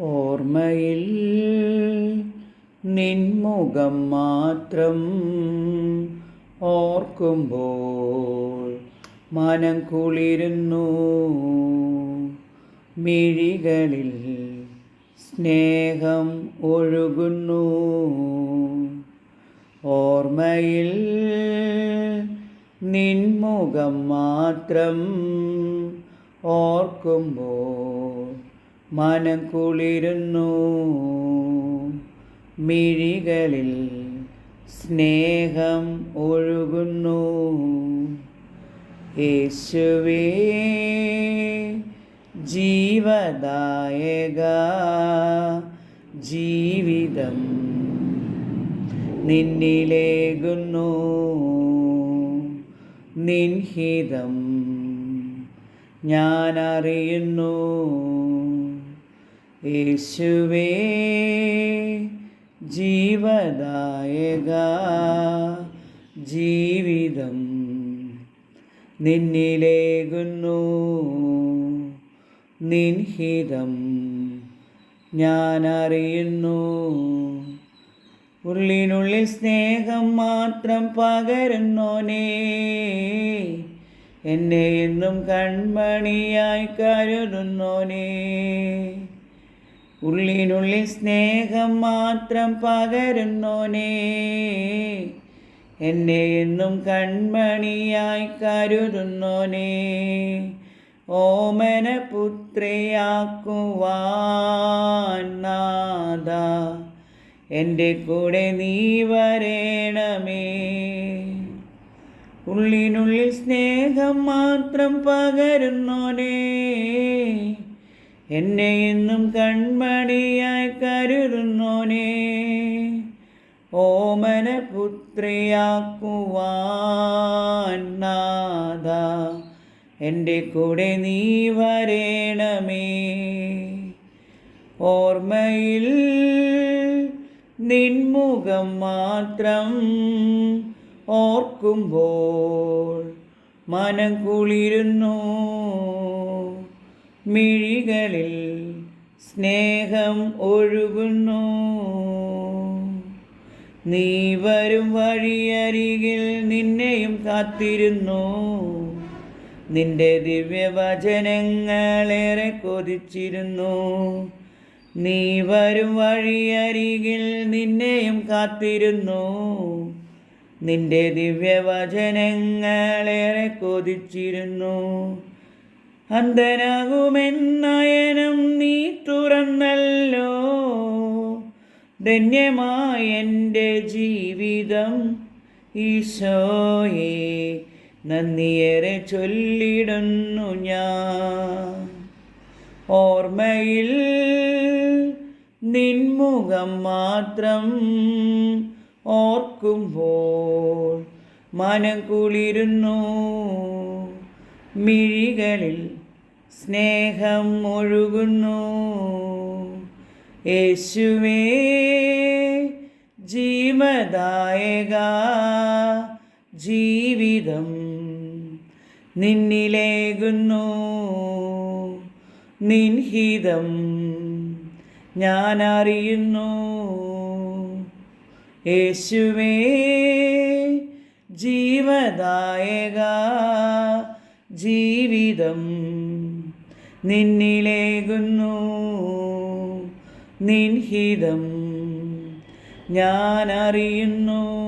ഓർമ്മയിൽ നിൻമുഖം മാത്രം ഓർക്കുമ്പോൾ മനം കുളിരുന്നു. മിഴികളിൽ സ്നേഹം ഒഴുകുന്നു. ഓർമ്മയിൽ നിൻമുഖം മാത്രം ഓർക്കുമ്പോൾ മനം കുളിരുന്നു മിഴികളിൽ സ്നേഹം ഒഴുകുന്നു. യേശുവേ ജീവദായക ജീവിതം നിന്നിലേകുന്നു. നിൻഹിതം ഞാൻ അറിയുന്നു യേശുവേ ജീവദായക ജീവിതം നിന്നിലേകുന്നു. നിൻഹിതം ഞാൻ അറിയുന്നു ഉള്ളിനുള്ളിൽ സ്നേഹം മാത്രം പകരുന്നോനേ എന്നെ എന്നും കൺമണിയായി കരുതുന്നോനേ. ഉള്ളിനുള്ളിൽ സ്നേഹം മാത്രം പകരുന്നോനേ. എന്നെ എന്നും കൺമണിയായി കരുതുന്നോനേ. ഓമന പുത്രയാക്കുവാദ എന്റെ കൂടെ നീ വരേണമേ. ഉള്ളിനുള്ളിൽ സ്നേഹം മാത്രം പകരുന്നോനേ. എന്നെ എന്നും കൺമണിയായി കരുതുന്നോനേ. ഓമന പുത്രിയാക്കുവാനാഥ എന്റെ കൂടെ നീ വരേണമേ. ഓർമ്മയിൽ നിൻമുഖം മാത്രം ഓർക്കുമ്പോൾ മനം കുളിരുന്നു മിഴികളിൽ സ്നേഹം ഒഴുകുന്നു. നീ വരും വഴിയരികിൽ നിന്നെയും കാത്തിരുന്നു. നിന്റെ ദിവ്യവചനങ്ങളേറെ കൊതിച്ചിരുന്നു. നീ വരും വഴിയരികിൽ നിന്നെയും കാത്തിരുന്നു. നിന്റെ ദിവ്യവചനങ്ങളേറെ കൊതിച്ചിരുന്നു. അന്ധനാകുമെന്നയനം നീ തുറന്നല്ലോ. ധന്യമായ എന്റെ ജീവിതം ഈശോയെ നന്ദിയേറെ ചൊല്ലിടുന്നു ഞാൻ. ഓർമ്മയിൽ നിൻമുഖം മാത്രം ഓർക്കുമ്പോൾ മനം കുളിരുന്നു മിഴികളിൽ സ്നേഹം ഒഴുകുന്നു. യേശുവേ ജീവദായക ജീവിതം നിന്നിലേകുന്നു. നിൻഹിതം ഞാൻ അറിയുന്നു യേശുവേ ജീവദായക ജീവിതം നിന്നിലേകുന്നു. നിൻഹിതം ഞാൻ അറിയുന്നു